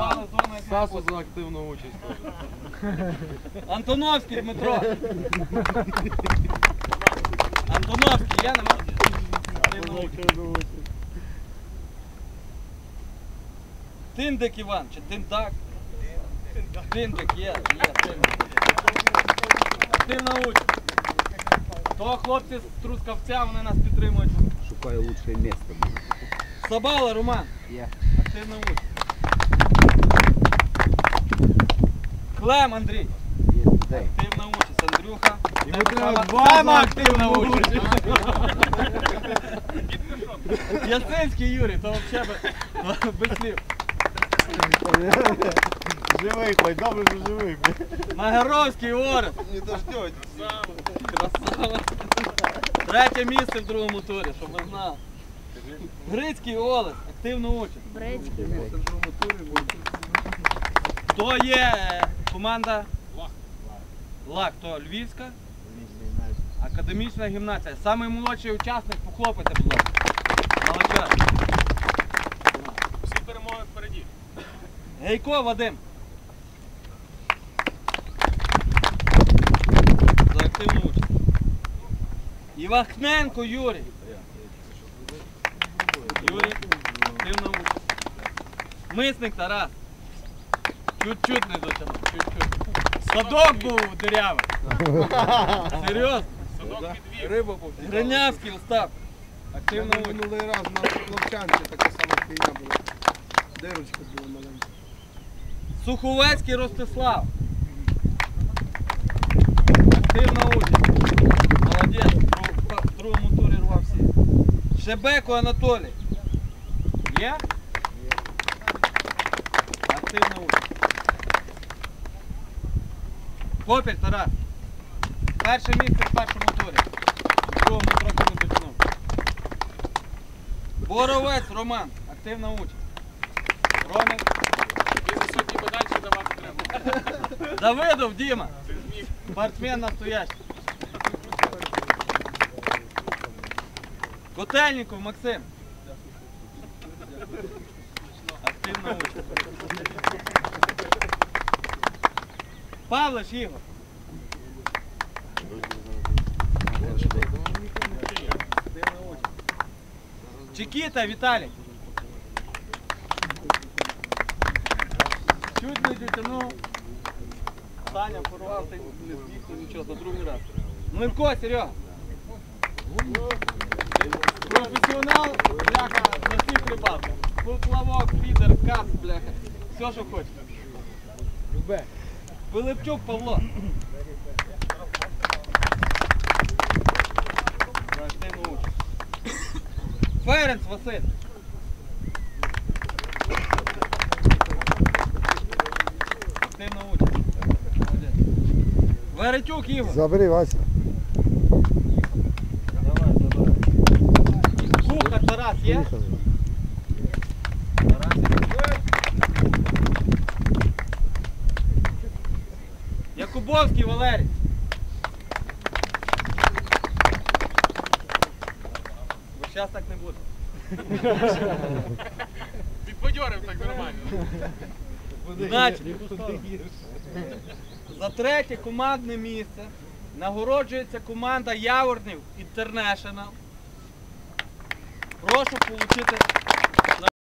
Зону Сасу за активну участь. Антоновський Дмитро. Антоновський, я не можу. Тиндик Іван, чи Тиндак? Тиндик є, є, Тиндик. Активна участь. То хлопці з Трускавця, вони нас підтримують. Шукаю лучшее место. Сабала, Роман. Я. Активна участь. Клем, Андрій. Активна участь, Андрюха. Йому треба активна участь. Ясинський Юрій, то взагалі без слів. Живий, хоч добре, що живий. Нагеровський Орес. Не дождетесь. Красава. Третє місце в другому турі, щоб ви знали. Грицький Олес, активна участь. Брецький. То є е, команда ЛАК, то Львівська академічна гімнація. Самий молодший учасник, похлопайте, будь ласка. Молодець. Всі перемоги впереді. Гейко Вадим. За активну участь. Івахненко Юрій. Юрій, активна участь. Мисник Тарас. Чуть-чуть не дотягнув, чуть-чуть. Садок був дирявий. Серйозно? Садок підвів. Риба був. Гринявський Остап. Активна Активно участь. минулий раз на Ловчанці така сама фігня була. Дирочка була маленька. Суховецький Ростислав. Активна участь. Молодець. В другому турі рвав всі. Шебеко Анатолій. Є? Активна участь. Попіль Тарас. Перше місце в першому турі. В другому трохи не дотягнув. Боровець Роман. Активна участь. Ромик. І за сотні давати треба. Давидов Діма. Спортсмен настоящий. Котельников Максим. Активна участь. Павлиш Ігор. Чекіта Віталій. Чуть не дотянув. Саня порвав, ти не зміг, то нічого, за другий раз. Мливко, Серега. Професіонал, бляха, на всіх рибалках. Поплавок, фідер, кац, бляха. Все, що хочеш. Любе. Пилипчук Павло. Ференц Василь. Активна участь. Веретюк Ігор. Забери, Вася. Давай, давай. Кухар Тарас є? Поїхали. Тарас є. Якубовський Валерій. Бо зараз так не буде. Підбадьорив так нормально. Значить, за третє командне місце нагороджується команда Яворнів Інтернешнл. Прошу получити.